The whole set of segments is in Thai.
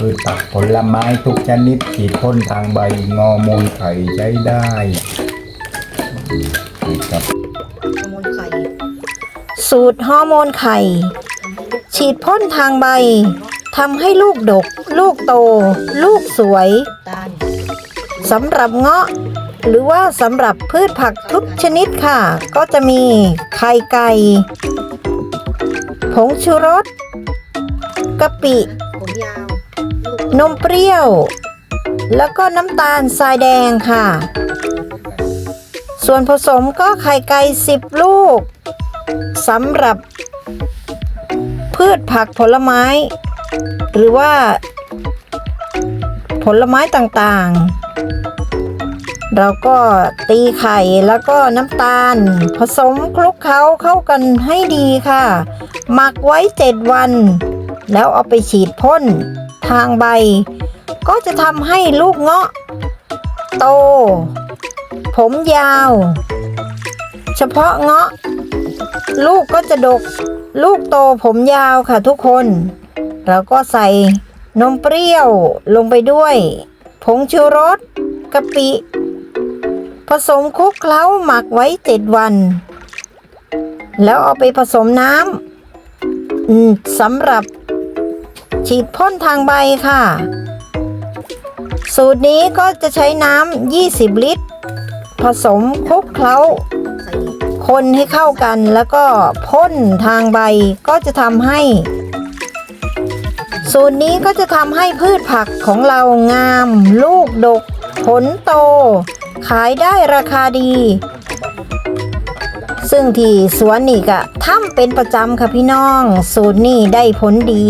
พืชผักผลไม้ทุกชนิดฉีดพ่นทางใบงอมูลไข่ใช้ได้ครับฮอร์โมนไข่สูตรฮอร์โมนไข่ ฉีดพ่นทางใบทำให้ลูกดก ลูกโต ลูกสวยตาลสำหรับเงาะ หรือว่าสำหรับพืชผักทุกชนิดค่ะ ก็จะมีไข่ไก่ผงชูรสกะปิ ผมยาว นมเปรี้ยว แล้วก็น้ำตาลทรายแดงค่ะ ส่วนผสมก็ไข่ไก่10 ลูกสำหรับ พืชผักผลไม้ หรือว่า ผลไม้ต่างๆ เราก็ตีไข่แล้วก็น้ำตาล ผสมคลุกเคล้าเข้ากันให้ดีค่ะ หมักไว้ 7 วัน แล้วเอาไปฉีดพ่นทางใบ ก็จะทำให้ลูกเงาะ โต ผมยาว เฉพาะเงาะ ลูกก็จะดก ลูกโตผมยาวค่ะทุกคนเราก็ใส่นมเปรี้ยวลงไปด้วย ผงชูรสกะปิ ผสมคลุกเคล้าหมักไว้เจ็ดวัน แล้วเอาไปผสมน้ำสำหรับ ฉีดพ่นทางใบค่ะ สูตรนี้ก็จะใช้น้ำ 20 ลิตร ผสมคลุกเคล้า คนให้เข้ากันแล้วก็พ่นทางใบก็จะทำให้ สูตรนี้ก็จะทำให้พืชผักของเรางาม ลูกดก ผลโต ขายได้ราคาดี ซึ่งที่สวนนี่ก็ทำเป็นประจำค่ะพี่น้อง สูตรนี้ได้ผลดี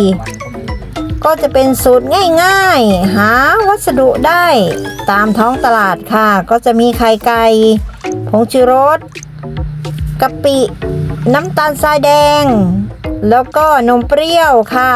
ก็จะเป็นสูตรง่ายๆ หาวัสดุได้ตามท้องตลาดค่ะ ก็จะมีไข่ไก่ผงชูรสกะปิ น้ำตาลทรายแดง แล้วก็นมเปรี้ยวค่ะ